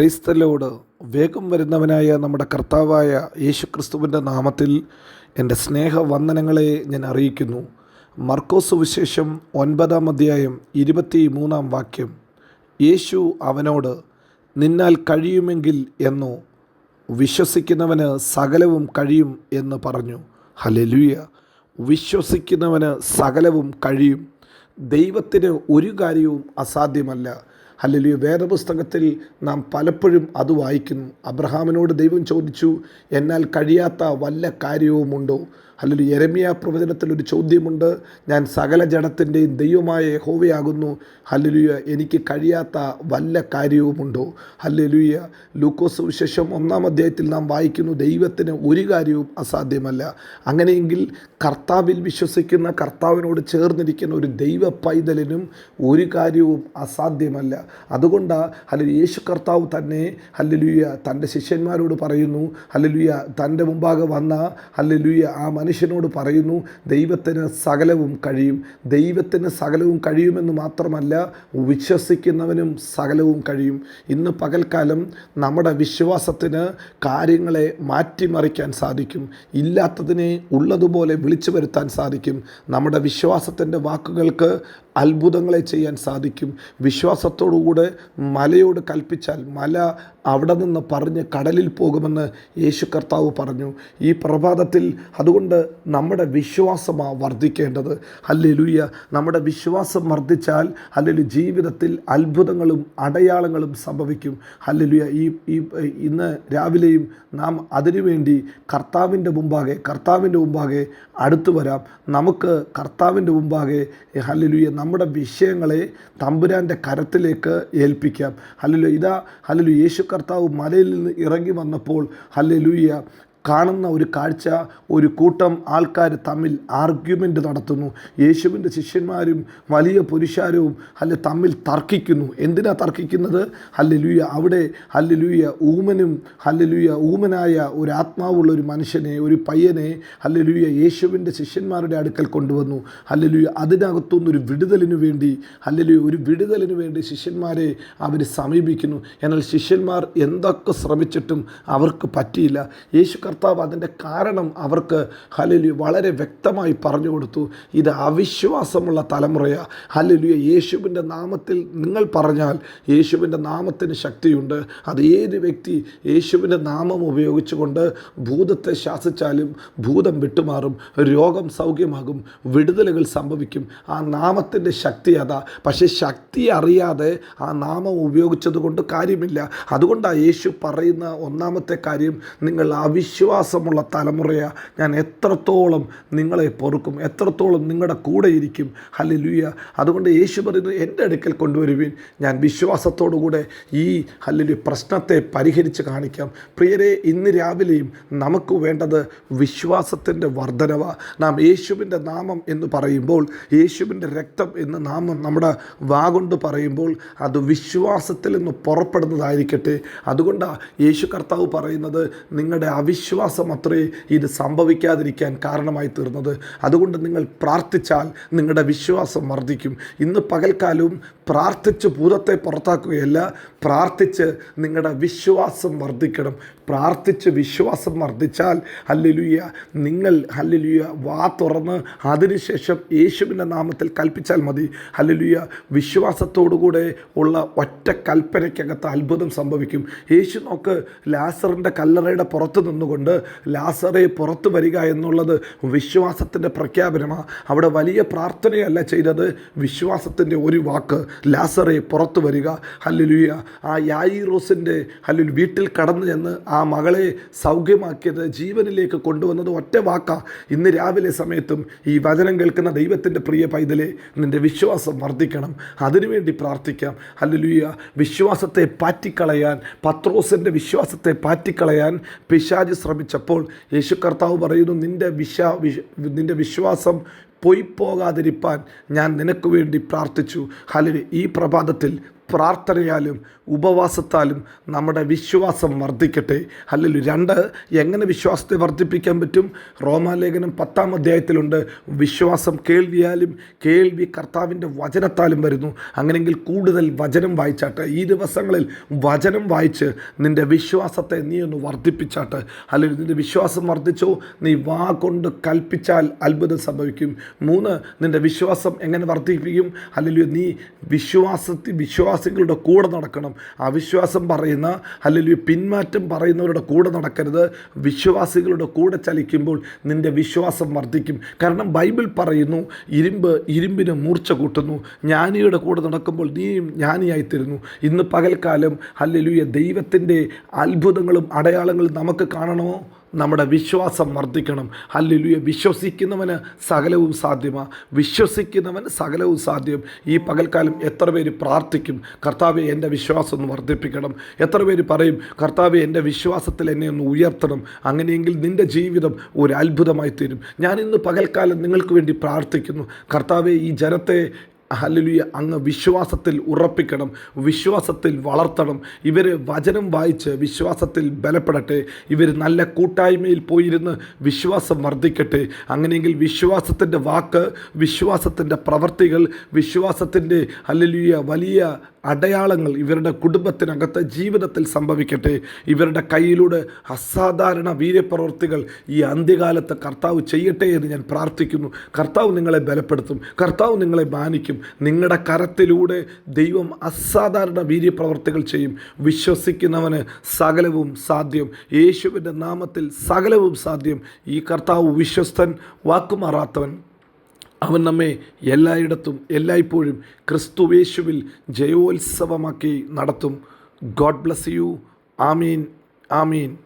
ക്രൈസ്തലോട് വേഗം വരുന്നവനായ നമ്മുടെ കർത്താവായ യേശുക്രിസ്തുവിന്റെ നാമത്തിൽ എന്റെ സ്നേഹവന്ദനങ്ങളെ ഞാൻ അറിയിക്കുന്നു. മർക്കോസ് വിശേഷം ഒൻപതാം അധ്യായം ഇരുപത്തി മൂന്നാം വാക്യം. യേശു അവനോട് നിന്നാൽ കഴിയുമെങ്കിൽ എന്നോ വിശ്വസിക്കുന്നവന് സകലവും കഴിയും എന്ന് പറഞ്ഞു. ഹലലുയ വിശ്വസിക്കുന്നവന് സകലവും കഴിയും. ദൈവത്തിന് ഒരു കാര്യവും അസാധ്യമല്ല. ഹല്ലേലൂയ. വേദപുസ്തകത്തിൽ നാം പലപ്പോഴും അത് വായിക്കുന്നു. അബ്രഹാമിനോട് ദൈവം ചോദിച്ചു എന്നാൽ കഴിയാത്ത വല്ല കാര്യവുമുണ്ടോ? ഹല്ലേലൂയ എരമിയ പ്രവചനത്തിൽ ഒരു ചോദ്യമുണ്ട്. ഞാൻ സകല ജഡത്തിന്റെയും ദൈവമായ യഹോവയാകുന്നു. ഹല്ലേലൂയ എനിക്ക് കഴിയാത്ത വല്ല കാര്യവുമുണ്ടോ? ഹല്ലേലൂയ ലൂക്കോസ് വിശേഷം ഒന്നാം അധ്യായത്തിൽ നാം വായിക്കുന്നു ദൈവത്തിന് ഒരു കാര്യവും അസാധ്യമല്ല. അങ്ങനെയെങ്കിൽ കർത്താവിൽ വിശ്വസിക്കുന്ന കർത്താവിനോട് ചേർന്നിരിക്കുന്ന ഒരു ദൈവ പൈതലിനും ഒരു കാര്യവും അസാധ്യമല്ല. അതുകൊണ്ടാണ് ഹല്ലേലൂയ യേശു കർത്താവ് തന്നെ ഹല്ലേലൂയ തന്റെ ശിഷ്യന്മാരോട് പറയുന്നു ഹല്ലേലൂയ തന്റെ മുമ്പാകെ വന്ന ഹല്ലേലൂയ ആ മനുഷ്യനോട് പറയുന്നു ദൈവത്തിന് സകലവും കഴിയും. ദൈവത്തിന് സകലവും കഴിയുമെന്ന് മാത്രമല്ല വിശ്വസിക്കുന്നവനും സകലവും കഴിയും. ഇന്ന് പകൽക്കാലം നമ്മുടെ വിശ്വാസത്തിന് കാര്യങ്ങളെ മാറ്റിമറിക്കാൻ സാധിക്കും. ഇല്ലാത്തതിനെ ഉള്ളതുപോലെ വിളിച്ചു വരുത്താൻ സാധിക്കും. നമ്മുടെ വിശ്വാസത്തിന്റെ വാക്കുകൾക്ക് അത്ഭുതങ്ങളെ ചെയ്യാൻ സാധിക്കും. വിശ്വാസത്തോടുകൂടെ മലയോട് കൽപ്പിച്ചാൽ മല അവിടെ നിന്ന് പറഞ്ഞ് കടലിൽ പോകുമെന്ന് യേശു കർത്താവ് പറഞ്ഞു. ഈ പ്രഭാതത്തിൽ അതുകൊണ്ട് നമ്മുടെ വിശ്വാസമാണ് വർദ്ധിക്കേണ്ടത്. അല്ലെലുയ്യ നമ്മുടെ വിശ്വാസം വർദ്ധിച്ചാൽ അല്ലെങ്കിൽ ജീവിതത്തിൽ അത്ഭുതങ്ങളും അടയാളങ്ങളും സംഭവിക്കും. അല്ലെലുയ്യ ഈ ഈ ഇന്ന് രാവിലെയും നാം അതിനുവേണ്ടി കർത്താവിന്റെ മുമ്പാകെ കർത്താവിന്റെ മുമ്പാകെ അടുത്തു വരാം. നമുക്ക് കർത്താവിന്റെ മുമ്പാകെ ഹല്ലുയ നമ്മുടെ വിഷയങ്ങളെ തമ്പുരാന്റെ കരത്തിലേക്ക് ഏൽപ്പിക്കാം. ഹലലു ഇതാ ഹലലു യേശു കർത്താവ് മലയിൽ നിന്ന് ഇറങ്ങി വന്നപ്പോൾ ഹല്ലുയ കാണുന്ന ഒരു കാഴ്ച ഒരു കൂട്ടം ആൾക്കാർ തമ്മിൽ ആർഗ്യുമെന്റ് നടത്തുന്നു. യേശുവിന്റെ ശിഷ്യന്മാരും വലിയ പുരുഷാരവും അല്ലെ തമ്മിൽ തർക്കിക്കുന്നു. എന്തിനാ തർക്കിക്കുന്നത്? ഹല്ലുയ അവിടെ ഹല്ലുയ ഊമനും ഹല്ലുയ ഊമനായ ഒരു ആത്മാവുള്ള ഒരു മനുഷ്യനെ ഒരു പയ്യനെ ഹല്ലുയ യേശുവിന്റെ ശിഷ്യന്മാരുടെ അടുക്കൽ കൊണ്ടുവന്നു. ഹല്ലുയ അതിനകത്തുനിന്നൊരു വിടുതലിനു വേണ്ടി ഹല്ലുയ ഒരു വിടുതലിനു വേണ്ടി ശിഷ്യന്മാരെ അവർ സമീപിക്കുന്നു. എന്നാൽ ശിഷ്യന്മാർ എന്തൊക്കെ ശ്രമിച്ചിട്ടും അവർക്ക് പറ്റിയില്ല. യേശു കർത്താവ് അതിന്റെ കാരണം അവർക്ക് ഹലലു വളരെ വ്യക്തമായി പറഞ്ഞു കൊടുത്തു. ഇത് അവിശ്വാസമുള്ള തലമുറയാണ് ഹലലുയ യേശുവിന്റെ നാമത്തിൽ നിങ്ങൾ പറഞ്ഞാൽ യേശുവിന്റെ നാമത്തിന് ശക്തിയുണ്ട്. അത് ഏത് വ്യക്തി യേശുവിന്റെ നാമം ഉപയോഗിച്ചുകൊണ്ട് ഭൂതത്തെ ശാസിച്ചാലും ഭൂതം വിട്ടുമാറും രോഗം സൗഖ്യമാകും വിടുതലുകൾ സംഭവിക്കും ആ നാമത്തിന്റെ ശക്തി അതാ. പക്ഷേ ശക്തി അറിയാതെ ആ നാമം ഉപയോഗിച്ചത് കൊണ്ട് കാര്യമില്ല. അതുകൊണ്ടാണ് യേശു പറയുന്ന ഒന്നാമത്തെ കാര്യം നിങ്ങൾ അവിശ്വാസം വിശ്വാസമുള്ള തലമുറയാണ് ഞാൻ എത്രത്തോളം നിങ്ങളെ പൊറുക്കും എത്രത്തോളം നിങ്ങളുടെ കൂടെ ഇരിക്കും. ഹല്ലുയ അതുകൊണ്ട് യേശു പറയുന്നത് എന്റെ അടുക്കൽ കൊണ്ടുവരുവിൻ. ഞാൻ വിശ്വാസത്തോടുകൂടെ ഈ ഹല്ലുലു പ്രശ്നത്തെ പരിഹരിച്ച് കാണിക്കാം. പ്രിയരെ ഇന്ന് രാവിലെയും നമുക്ക് വേണ്ടത് വിശ്വാസത്തിന്റെ വർധനവ. നാം യേശുവിന്റെ നാമം എന്ന് പറയുമ്പോൾ യേശുവിന്റെ രക്തം എന്ന് നാമം നമ്മുടെ വാ കൊണ്ട് പറയുമ്പോൾ അത് വിശ്വാസത്തിൽ നിന്ന് പുറപ്പെടുന്നതായിരിക്കട്ടെ. അതുകൊണ്ടാണ് യേശു കർത്താവ് പറയുന്നത് നിങ്ങളുടെ അവിശ്വാസം അത്രേ ഇത് സംഭവിക്കാതിരിക്കാൻ കാരണമായി തീർന്നത്. അതുകൊണ്ട് നിങ്ങൾ പ്രാർത്ഥിച്ചാൽ നിങ്ങളുടെ വിശ്വാസം വർദ്ധിക്കും. ഇന്ന് പകൽക്കാലവും പ്രാർത്ഥിച്ച് ഭൂതത്തെ പുറത്താക്കുകയല്ല പ്രാർത്ഥിച്ച് നിങ്ങളുടെ വിശ്വാസം വർദ്ധിക്കണം. പ്രാർത്ഥിച്ച് വിശ്വാസം വർദ്ധിച്ചാൽ ഹല്ലുയ നിങ്ങൾ ഹല്ലുയ വാ തുറന്ന് അതിനുശേഷം യേശുവിന്റെ നാമത്തിൽ കൽപ്പിച്ചാൽ മതി. ഹല്ലുയ വിശ്വാസത്തോടുകൂടെ ഉള്ള ഒറ്റ കൽപ്പനയ്ക്കകത്ത് അത്ഭുതം സംഭവിക്കും. യേശു നോക്ക് ലാസറിന്റെ കല്ലറയുടെ പുറത്ത് നിന്നുകൊണ്ട് ലാസറെ പുറത്തു വരിക എന്നുള്ളത് വിശ്വാസത്തിന്റെ പ്രഖ്യാപനമാണ് അവിടെ വലിയ പ്രാർത്ഥനയല്ല ചെയ്തത്. വിശ്വാസത്തിന്റെ ഒരു വാക്ക് ലാസറെ പുറത്തു വരിക. ഹല്ലുലുയ. ആ യായിറോസിന്റെ ഹല്ലുൽ വീട്ടിൽ കടന്നു ചെന്ന് ആ മകളെ സൗഖ്യമാക്കിയത് ജീവനിലേക്ക് കൊണ്ടുവന്നത് ഒറ്റ വാക്കാ. ഇന്ന് രാവിലെ സമയത്തും ഈ വചനം കേൾക്കുന്ന ദൈവത്തിന്റെ പ്രിയ പൈതലെ നിന്റെ വിശ്വാസം വർദ്ധിക്കണം. അതിനുവേണ്ടി പ്രാർത്ഥിക്കാം. ഹല്ലുലുയ. വിശ്വാസത്തെ പാറ്റിക്കളയാൻ പത്രോസിന്റെ വിശ്വാസത്തെ പാറ്റിക്കളയാൻ പിശാജ് ശ്രമിച്ചപ്പോൾ യേശു കർത്താവ് പറയുന്നു നിന്റെ വിശ്വാ നിന്റെ വിശ്വാസം പൊയ്പോകാതിരിപ്പാൻ ഞാൻ നിനക്ക് വേണ്ടി പ്രാർത്ഥിച്ചു. ഹലിന് ഈ പ്രഭാതത്തിൽ പ്രാർത്ഥനയാലും ഉപവാസത്താലും നമ്മുടെ വിശ്വാസം വർദ്ധിക്കട്ടെ. അല്ലെങ്കിൽ രണ്ട് എങ്ങനെ വിശ്വാസത്തെ വർദ്ധിപ്പിക്കാൻ പറ്റും? റോമാലേഖനം പത്താം അധ്യായത്തിലുണ്ട്. വിശ്വാസം കേൾവിയാലും കേൾവി കർത്താവിന്റെ വചനത്താലും വരുന്നു. അങ്ങനെയെങ്കിൽ കൂടുതൽ വചനം വായിച്ചാട്ടെ. ഈ ദിവസങ്ങളിൽ വചനം വായിച്ച് നിന്റെ വിശ്വാസത്തെ നീ ഒന്ന് വർദ്ധിപ്പിച്ചാട്ട്. അല്ലെങ്കിൽ നിന്റെ വിശ്വാസം വർദ്ധിച്ചോ? നീ വാ കൊണ്ട് കൽപ്പിച്ചാൽ അത്ഭുതം സംഭവിക്കും. മൂന്ന് നിന്റെ വിശ്വാസം എങ്ങനെ വർദ്ധിപ്പിക്കും? അല്ലെങ്കിൽ നീ വിശ്വാസത്തിൽ വിശ്വാസികളുടെ കൂടെ നടക്കണം. അവിശ്വാസം പറയുന്ന അല്ലെങ്കിൽ പിന്മാറ്റം പറയുന്നവരുടെ കൂടെ നടക്കരുത്. വിശ്വാസികളുടെ കൂടെ ചലിക്കുമ്പോൾ നിന്റെ വിശ്വാസം വർദ്ധിക്കും. കാരണം ബൈബിൾ പറയുന്നു ഇരുമ്പ് ഇരുമ്പിന് മൂർച്ച കൂട്ടുന്നു. ജ്ഞാനിയുടെ കൂടെ നടക്കുമ്പോൾ നീയും ജ്ഞാനിയായിത്തീരുന്നു. ഇന്ന് പകൽക്കാലം ഹല്ലേലൂയ ദൈവത്തിന്റെ അത്ഭുതങ്ങളും അടയാളങ്ങളും നമുക്ക് കാണണമോ? നമ്മുടെ വിശ്വാസം വർദ്ധിക്കണം. ഹല്ലേലൂയ. വിശ്വസിക്കുന്നവന് സകലവും സാധ്യമാണ് വിശ്വസിക്കുന്നവന് സകലവും സാധ്യം. ഈ പകൽക്കാലം എത്ര പേര് പ്രാർത്ഥിക്കും? കർത്താവെ എന്റെ വിശ്വാസം ഒന്ന് വർദ്ധിപ്പിക്കണം. എത്ര പേര് പറയും കർത്താവെ എന്റെ വിശ്വാസത്തിൽ എന്നെ ഒന്ന് ഉയർത്തണം. അങ്ങനെയെങ്കിൽ നിന്റെ ജീവിതം ഒരു അത്ഭുതമായി തീരും. ഞാൻ ഇന്ന് പകൽക്കാലം നിങ്ങൾക്ക് വേണ്ടി പ്രാർത്ഥിക്കുന്നു. കർത്താവെ ഈ ജനത്തെ ഹല്ലേലൂയ. അങ്ങ് വിശ്വാസത്തിൽ ഉറപ്പിക്കണം വിശ്വാസത്തിൽ വളർത്തണം. ഇവർ വചനം വായിച്ച് വിശ്വാസത്തിൽ ബലപ്പെടട്ടെ. ഇവർ നല്ല കൂട്ടായ്മയിൽ പോയിരുന്ന് വിശ്വാസം വർദ്ധിക്കട്ടെ. അങ്ങനെയെങ്കിൽ വിശ്വാസത്തിന്റെ വാക്ക് വിശ്വാസത്തിന്റെ പ്രവർത്തികൾ വിശ്വാസത്തിന്റെ ഹല്ലേലൂയ വലിയ അടയാളങ്ങൾ ഇവരുടെ കുടുംബത്തിനകത്ത് ജീവിതത്തിൽ സംഭവിക്കട്ടെ. ഇവരുടെ കയ്യിലൂടെ അസാധാരണ വീര്യപ്രവർത്തികൾ ഈ അന്ത്യകാലത്ത് കർത്താവ് ചെയ്യട്ടെ എന്ന് ഞാൻ പ്രാർത്ഥിക്കുന്നു. കർത്താവ് നിങ്ങളെ ബലപ്പെടുത്തും. കർത്താവ് നിങ്ങളെ മാനിക്കും. നിങ്ങളുടെ കരത്തിലൂടെ ദൈവം അസാധാരണ വീര്യപ്രവർത്തികൾ ചെയ്യും. വിശ്വസിക്കുന്നവന് സകലവും സാധ്യം. യേശുവിന്റെ നാമത്തിൽ സകലവും സാധ്യം. ഈ കർത്താവ് വിശ്വസ്തൻ വാക്കുമാറാത്തവൻ. അവൻ നമ്മെ എല്ലായിടത്തും എല്ലായ്പ്പോഴും ക്രിസ്തുവേശുവിൽ ജയോത്സവമാക്കി നടത്തും. God bless you. Amin. Amin.